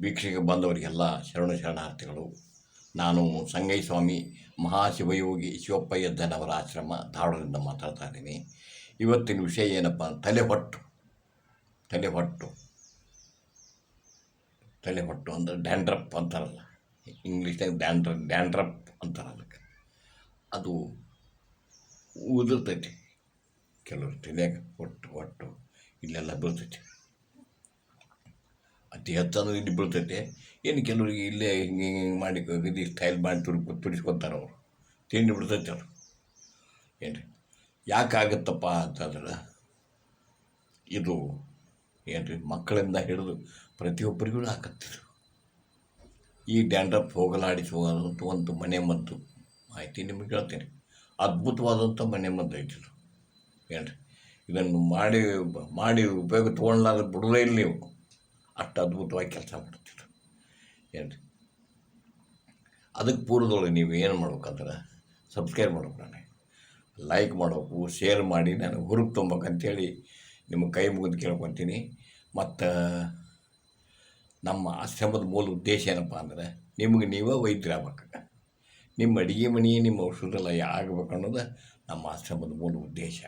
ವೀಕ್ಷೆಗೆ ಬಂದವರಿಗೆಲ್ಲ ಶರಣ ಶರಣಾರ್ಥಿಗಳು. ನಾನು ಸಂಗೈ ಸ್ವಾಮಿ ಮಹಾಶಿವಯೋಗಿ ಶಿವಪ್ಪಯ್ಯದ್ದನವರ ಆಶ್ರಮ ಧಾರವಾಡದಿಂದ ಮಾತಾಡ್ತಾ ಇದ್ದೀನಿ. ಇವತ್ತಿನ ವಿಷಯ ಏನಪ್ಪ ತಲೆಹೊಟ್ಟು. ತಲೆ ಹೊಟ್ಟು ಅಂದರೆ ಡ್ಯಾಂಡ್ರಪ್ ಅಂತಾರಲ್ಲ. ಇಂಗ್ಲೀಷ್ನಾಗ ಡ್ಯಾಂಡ್ರ, ಡ್ಯಾಂಡ್ರಪ್ ಅಂತಾರಲ್ಲ ಅದು ಉದುರ್ತೈತಿ. ಕೆಲವರು ತಲೆಯಾಗ ಹೊಟ್ಟು ಹೊಟ್ಟು, ಇಲ್ಲೆಲ್ಲ ಬೀಳ್ತೈತಿ. ಅತಿ ಹೆಚ್ಚಂದ್ರೆ ಇಲ್ಲಿ ಬೀಳ್ತೈತೆ. ಏನು ಕೆಲವರಿಗೆ ಇಲ್ಲೇ ಹಿಂಗೆ ಹಿಂಗೆ ಹಿಂಗೆ ಮಾಡಿ ಇದು ಸ್ಟೈಲ್ ಮಾಡಿ ತುರಿ ತುಡಿಸ್ಕೊತಾರೆ ಅವರು. ತಿಂಡಿ ಬಿಡ್ತೈತೆ ಅವರು. ಏನು ಯಾಕಾಗತ್ತಪ್ಪ ಅಂತಂದ್ರೆ ಇದು ಏನು ರೀ ಮಕ್ಕಳಿಂದ ಹಿಡಿದು ಪ್ರತಿಯೊಬ್ಬರಿಗೂ ಹಾಕತ್ತಿದ್ರು ಈ ಡ್ಯಾಂಡ್ರಪ್ ಹೋಗಲಾಡಿಸುವಂಥ ಒಂದು ಮನೆ ಮದ್ದು ಮಾಹಿತಿ ನಿಮಗೆ ಹೇಳ್ತೀನಿ. ಅದ್ಭುತವಾದಂಥ ಮನೆ ಮದ್ದು ಐತಿದು ಏನು ರೀ ಇದನ್ನು ಮಾಡಿ ಮಾಡಿ ಉಪಯೋಗ ತೊಗೊಂಡ್ಲಾದ್ರೆ ಬಿಡೋದೇ ಇಲ್ಲ ನೀವು. ಅಷ್ಟು ಅದ್ಭುತವಾಗಿ ಕೆಲಸ ಮಾಡ್ತೀರ ಏನು ರೀ ಅದಕ್ಕೆ ಪೂರ್ವದೊಳಗೆ ನೀವು ಏನು ಮಾಡ್ಬೇಕಂದ್ರೆ ಸಬ್ಸ್ಕ್ರೈಬ್ ಮಾಡ್ಬೇಕು ನಾನು. ಲೈಕ್ ಮಾಡಬೇಕು ಶೇರ್ ಮಾಡಿ, ನಾನು ಹುರುಪು ತೊಂಬೇಕಂತೇಳಿ ನಿಮ್ಮ ಕೈ ಮುಗಿದು ಕೇಳ್ಕೊತೀನಿ. ಮತ್ತು ನಮ್ಮ ಆಶ್ರಮದ ಮೂಲ ಉದ್ದೇಶ ಏನಪ್ಪ ಅಂದ್ರೆ ನಿಮಗೆ ನೀವೇ ವೈದ್ಯರಾಗಬೇಕು ನಿಮ್ಮ ಅಡುಗೆ ಮನೆ, ನಿಮ್ಮ ಔಷಧಾಲಯ ಆಗಬೇಕು ಅನ್ನೋದು ನಮ್ಮ ಆಶ್ರಮದ ಮೂಲ ಉದ್ದೇಶ.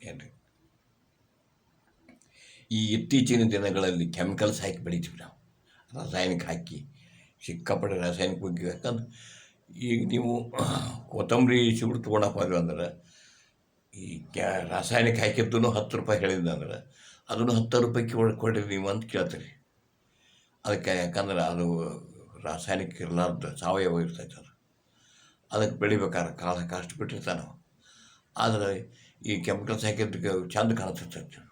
ಏನು ರೀ ಈ ಇತ್ತೀಚಿನ ದಿನಗಳಲ್ಲಿ ಕೆಮಿಕಲ್ಸ್ ಹಾಕಿ ಬೆಳಿತೀವಿ ನಾವು. ರಾಸಾಯನಿಕ ಹಾಕಿ ಸಿಕ್ಕಾಪಟ್ಟೆ ರಾಸಾಯನಿಕ ಬಗ್ಗೆ ಯಾಕಂದ್ರೆ ಈಗ ನೀವು ಕೊತ್ತಂಬರಿ ಸಿಗುಡು ತೊಗೊಂಡಪ್ಪ ಅಂದ್ರೆ ಈ ಕ್ಯಾ ರಾಸಾಯನಿಕ ಹಾಕಿದ್ದೂ ಹತ್ತು ರೂಪಾಯಿ ಹೇಳಿದ್ದ ಅಂದ್ರೆ ಅದನ್ನು ಹತ್ತು ರೂಪಾಯಿಗೆ ಒಳಗೆ ಕೊಡಿರಿ ನೀವು ಅಂತ ಕೇಳ್ತೀರಿ. ಅದಕ್ಕೆ ಯಾಕಂದ್ರೆ ಅದು ರಾಸಾಯನಿಕ ಇರಲಾರ್ದು ಸಾವಯವ ಇರ್ತೈತೆ ಅದು. ಅದಕ್ಕೆ ಬೆಳಿಬೇಕಾದ್ರೆ ಕಾಲ ಕಷ್ಟ ಬಿಟ್ಟಿರ್ತಾನೆ ಆದರೆ ಈ ಕೆಮಿಕಲ್ಸ್ ಹಾಕಿದ್ದಕ್ಕೆ ಚಂದ ಕಾಣಿಸ್ತೈತೆ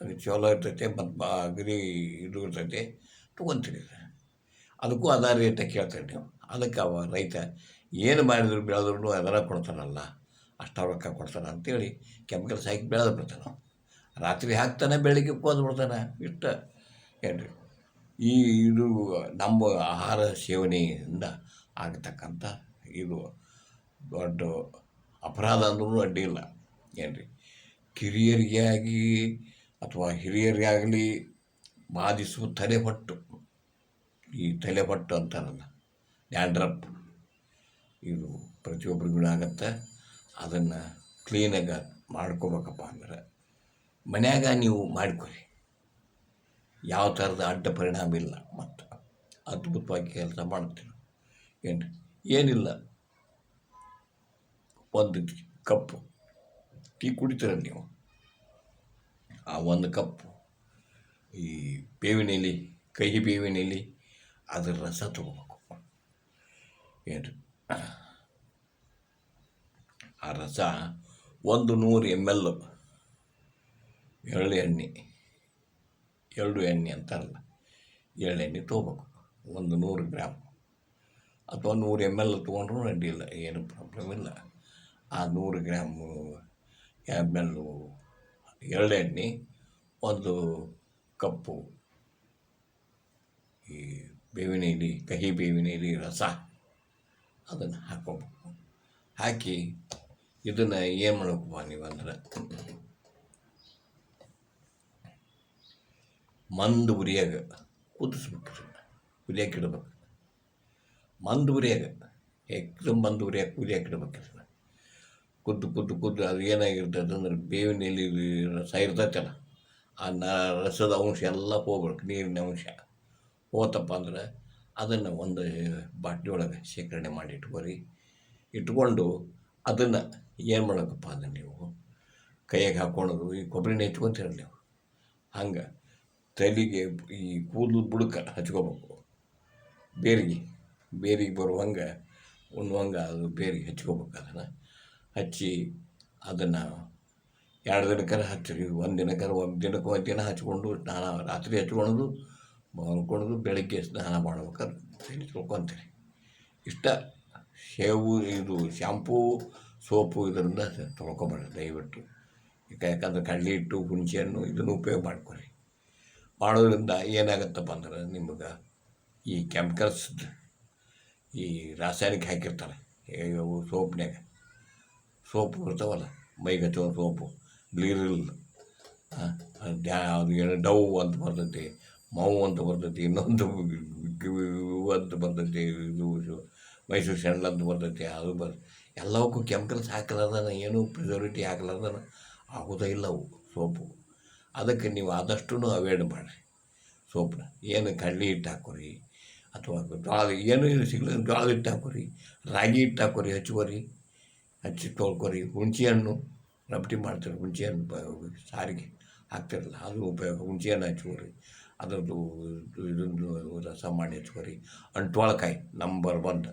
ಅದು ಚಲೋ ಇರ್ತೈತೆ ಮತ್ತು ಅಗದಿ ಇದು ಇರ್ತೈತೆ, ತೊಗೊಂತೀರಿ ಅದಕ್ಕೂ ಅದ ರೇಟ ಕೇಳ್ತಾರೆ ನೀವು. ಅದಕ್ಕೆ ಅವ ರೈತ ಏನು ಮಾಡಿದ್ರು ಬೆಳೆದ್ರು ಅದರ ಕೊಡ್ತಾರಲ್ಲ ಅಷ್ಟು ರೊಕ್ಕ ಕೊಡ್ತಾರೆ ಅಂತೇಳಿ ಕೆಮಿಕಲ್ಸ್ ಹಾಕಿ ಬೆಳೆದು ಬಿಡ್ತಾನೆ ರಾತ್ರಿ ಹಾಕ್ತಾನೆ, ಬೆಳಗ್ಗೆ ಕೋದು ಬಿಡ್ತಾನೆ, ಇಷ್ಟ ಏನು ಈ ಇದು ನಮ್ಮ ಆಹಾರ ಸೇವನೆಯಿಂದ ಆಗತಕ್ಕಂಥ ಇದು ದೊಡ್ಡ ಅಪರಾಧ ಅಂದ್ರೂ ಅಡ್ಡಿ ಇಲ್ಲ ಏನು ರೀ ಕಿರಿಯರಿಗೆ ಆಗಿ ಅಥವಾ ಹಿರಿಯರಿಗಾಗಲಿ ಬಾಧಿಸುವ ತಲೆಪಟ್ಟು, ಈ ತಲೆಪಟ್ಟು ಅಂತಾರಲ್ಲ, ಡ್ಯಾಂಡ್ರಪ್, ಇದು ಪ್ರತಿಯೊಬ್ಬರಿಗೂ ಆಗತ್ತೆ ಅದನ್ನು ಕ್ಲೀನಾಗಿ ಮಾಡ್ಕೋಬೇಕಪ್ಪ ಅಂದ್ರೆ ಮನ್ಯಾಗ ನೀವು ಮಾಡ್ಕೊರಿ. ಯಾವ ಥರದ ಅಡ್ಡ ಪರಿಣಾಮ ಇಲ್ಲ, ಮತ್ತು ಅದ್ಭುತವಾಗಿ ಕೆಲಸ ಮಾಡ್ತೀವಿ ಏನು, ಏನಿಲ್ಲ. ಒಂದು ಕಪ್ಪು ಟೀ ಕುಡಿತೀರ ನೀವು? ಆ ಒಂದು ಕಪ್ ಈ ಬೇವಿನ ಎಲೆ ಕಹಿ ಬೇವಿನ ಎಲೆ ಅದರ ರಸ ತಗೋಬೇಕು. ಏನು ಆ ರಸ ಒಂದು ನೂರು ಎಂ ಎಲ್ ಎಳ್ಳು ಎಣ್ಣೆ ಎರಡು ಎಣ್ಣೆ ಅಂತಾರಲ್ಲ ಎಳ್ಳೆಣ್ಣೆ ತೊಗೋಬೇಕು. ಒಂದು ನೂರು ಗ್ರಾಮ್. ಅಥವಾ ನೂರು ಎಂ ಎಲ್ ತೊಗೊಂಡ್ರೂ ಅಡ್ಡಿಲ್ಲ ಏನು ಪ್ರಾಬ್ಲಮ್ ಇಲ್ಲ. ಆ ನೂರು ಗ್ರಾಮು ಎಂ ಎಲ್ಲು ಎಳ್ಳೆಣ್ಣೆ ಒಂದು ಕಪ್ಪು. ಈ ಬೇವಿನ ಎಲೆ ಕಹಿ ಬೇವಿನ ಇಲಿ ರಸ, ಅದನ್ನು ಹಾಕೋಬೇಕು ಹಾಕಿ ಇದನ್ನು ಏನು ಮಾಡಬೇಕು ನೀವು ಅಂದ್ರೆ? ಮಂದು ಉರಿಯಾಗ ಕುದಿಸ್ಬೇಕು ಉರಿಯಾಕಿಡ್ಬೇಕು ಮಂದು ಉರಿಯಾಗ, ಏಕದಮ್ ಮಂದು ಉರಿಯಾಗ ಉರಿಯಾಕಿಡ್ಬೇಕು ಕುದ್ದು ಕುದ್ದು ಕುದ್ದು ಅದು ಏನಾಗಿರ್ತದೆ ಅಂದ್ರೆ ಬೇವಿನ ಎಲೆ ರಸ ಇರ್ತೈತಲ್ಲ, ಆ ನ ರಸದ ಅಂಶ ಎಲ್ಲ ಹೋಗ್ಬೇಕು ನೀರಿನ ಅಂಶ. ಹೋತಪ್ಪ ಅಂದ್ರೆ ಅದನ್ನು ಒಂದು ಬಾಟ್ಲಿ ಒಳಗೆ ಶೇಖರಣೆ ಮಾಡಿ ಇಟ್ಕೋರಿ. ಇಟ್ಕೊಂಡು ಅದನ್ನು ಏನು ಮಾಡೋಕಪ್ಪ ಅಂದ್ರೆ ನೀವು ಕೈಯಾಗೆ ಹಾಕ್ಕೊಳೋದು, ಈ ಕೊಬ್ಬರಿನ ಹೆಚ್ಕೊಂತೀರ ನೀವು. ಹಂಗೆ ತಲೆಗೆ ಈ ಕೂದಲು ಬುಡಕ ಹಚ್ಕೋಬೇಕು. ಬೇರಿಗೆ ಬೇರಿಗೆ ಬರುವಂಗೆ ಉಣ್ಣುವಂಗೆ ಅದು ಬೇರಿಗೆ ಹಚ್ಕೋಬೇಕು ಅದನ್ನು. ಹಚ್ಚಿ ಅದನ್ನು ಎರಡು ದಿನಕ್ಕಾರ ಹಚ್ಚಿರಿ ಒಂದು ದಿನಕ್ಕಾರ ಒಂದು ದಿನಕ್ಕೆ ಒಂದು ದಿನ ಹಚ್ಕೊಂಡು ಸ್ನಾನ ರಾತ್ರಿ ಹಚ್ಕೊಳೋದು ಮಲ್ಕೊಳೋದು ಬೆಳಗ್ಗೆ ಸ್ನಾನ ಮಾಡ್ಬೇಕಾದ್ರೆ ತಲೆ ಇಷ್ಟ ಶೇವು ಇದು ಶ್ಯಾಂಪೂ ಸೋಪು ಇದರಿಂದ ತೊಳ್ಕೊಬೇಡ್ರಿ ದಯವಿಟ್ಟು. ಯಾಕಂದ್ರೆ ಕಡಲೆ ಹಿಟ್ಟು ಹುಣಸೆ ಹಣ್ಣು ಇದನ್ನು ಉಪಯೋಗ ಮಾಡ್ಕೊರಿ. ಮಾಡೋದ್ರಿಂದ ಏನಾಗತ್ತಪ್ಪ ಅಂದ್ರೆ ನಿಮಗೆ ಈ ಕೆಮಿಕಲ್ಸ್ ಈ ರಾಸಾಯನಿಕ ಹಾಕಿರ್ತಾರೆ ಸೋಪ್ನಾಗ ಸೋಪು ಬರ್ತಾವಲ್ಲ ಮೈಗೆ ಹಚ್ಚೋ ಸೋಪು ಗ್ಲೀರಿಲ್ ಅದು ಏನು ಡೌ ಅಂತ ಬರ್ತೈತಿ ಮಾವು ಅಂತ ಬರ್ತೈತಿ, ಇನ್ನೊಂದು ಅಂತ ಬರ್ತೈತಿ, ಇದು ಮೈಸೂರು ಸ್ಯಾಂಡಲ್ ಅಂತ ಬರ್ತೈತಿ, ಅದು ಬರ್, ಎಲ್ಲವಕ್ಕೂ ಕೆಮಿಕಲ್ಸ್ ಹಾಕಲಾರ್ದನ, ಏನೂ ಪ್ರಿಸರ್ವಿಟಿ ಹಾಕಲಾರ್ದನ ಆಗೋದೇ ಇಲ್ಲ ಅವು, ಸೋಪು. ಅದಕ್ಕೆ ನೀವು ಆದಷ್ಟು ಅವಾಯ್ಡ್ ಮಾಡಿರಿ ಸೋಪ್ನ ಏನು ಕಡ್ಲೆ ಹಿಟ್ಟು ಹಾಕೋರಿ, ಅಥವಾ ಜೋಳದ ಏನು ಏನು ಸಿಗಲ್ಲ ಜೋಳದ ಹಿಟ್ಟು ಹಾಕೋರಿ, ರಾಗಿ ಹಿಟ್ಟು ಹಾಕೋರಿ ಹಚ್ಕೋರಿ ಹಚ್ಚಿ ತೊಳ್ಕೊರಿ ಹುಣಸೆ ಹಣ್ಣು ರಪಟಿ ಮಾಡ್ತಾರೆ ಹುಣಸೆ ಹಣ್ಣು ಬ- ಸಾರಿಗೆ ಹಾಕ್ತಿರಲ್ಲ, ಅದು ಉಪಯೋಗ ಹುಣಸೆ ಹಣ್ಣು ಹಚ್ಕೋರಿ ಅದರದ್ದು ಇದೊಂದು ರಸ ಮಾಡಿ ಹಚ್ಕೊರಿ ಅಂಟ್ವಾಳಕಾಯಿ ನಂಬರ್ ಒನ್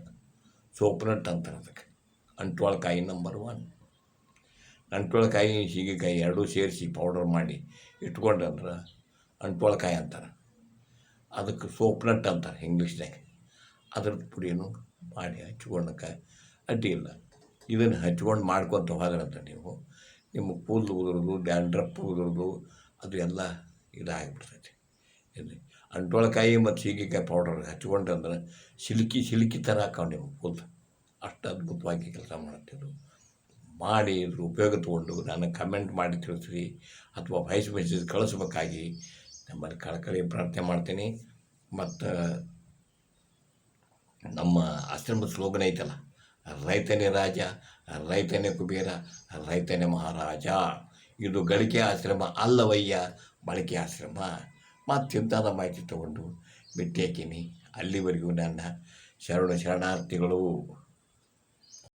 ಸೋಪ್ನಟ್ ಅಂತಾರೆ ಅದಕ್ಕೆ. ಅಂಟ್ವಾಳಕಾಯಿ ನಂಬರ್ ಒನ್ ಅಂಟ್ವಾಳಕಾಯಿ, ಸೀಗೆಕಾಯಿ ಎರಡೂ ಸೇರಿಸಿ ಪೌಡರ್ ಮಾಡಿ ಇಟ್ಕೊಂಡ್ರೆ ಅಂಟ್ವಾಳಕಾಯಿ ಅಂತಾರೆ. ಅದಕ್ಕೆ ಸೋಪ್ನಟ್ ಅಂತಾರೆ ಇಂಗ್ಲೀಷ್ನಾಗ. ಅದ್ರದ್ದು ಪುಡಿಯನ್ನು ಮಾಡಿ ಹಚ್ಕೊಂಡಕ್ಕೆ ಅಡ್ಡಿ ಇಲ್ಲ. ಇದನ್ನು ಹಚ್ಕೊಂಡು ಮಾಡ್ಕೊತ ಹೋದ್ರಂತ ನೀವು, ನಿಮ್ಮ ಕೂದಲು ಉದುರೋದು, ಡ್ಯಾಂಡ್ರಪ್ ಉದುರೋದು, ಅದು ಎಲ್ಲ ಇದಾಗಿಬಿಡ್ತೈತಿ. ಇಲ್ಲಿ ಅಂಟೋಳಕಾಯಿ ಮತ್ತು ಸೀಗೆಕಾಯಿ ಪೌಡರ್ ಹಚ್ಕೊಂಡ್ರೆ ಸಿಲ್ಕಿ ಸಿಲ್ಕಿ ಥರ ಹಾಕೊಂಡು ನಿಮ್ಮ ಕೂದಲು. ಅಷ್ಟು ಅದ್ಭುತವಾಗಿ ಕೆಲಸ ಮಾಡುತ್ತಿದ್ದು ಮಾಡಿ ಇದ್ರ ಉಪಯೋಗ ತೊಗೊಂಡು ನಾನು ಕಮೆಂಟ್ ಮಾಡಿ ತಿಳಿಸ್ರಿ ಅಥವಾ ವಾಯ್ಸ್ ಮೆಸೇಜ್ ಕಳಿಸ್ಬೇಕಾಗಿ ನಮ್ಮಲ್ಲಿ ಕಳಕಳಿ ಪ್ರಾರ್ಥನೆ ಮಾಡ್ತೀನಿ. ಮತ್ತು ನಮ್ಮ ಆಶ್ರಮದ ಸ್ಲೋಗನ್ ಐತಲ್ಲ ರೈತನೇ ರಾಜ, ರೈತನೇ ಕುಬೇರ, ರೈತನೇ ಮಹಾರಾಜ. ಇದು ಗಳಿಕೆ ಆಶ್ರಮ ಅಲ್ಲವಯ್ಯ ಬಳಕೆ ಆಶ್ರಮ. ಮತ್ತಿಂತಾದ ಮಾಹಿತಿ ತಗೊಂಡು ಭೇಟಿ ಅಲ್ಲಿವರೆಗೂ ನನ್ನ ಶರಣ ಶರಣಾರ್ಥಿಗಳು.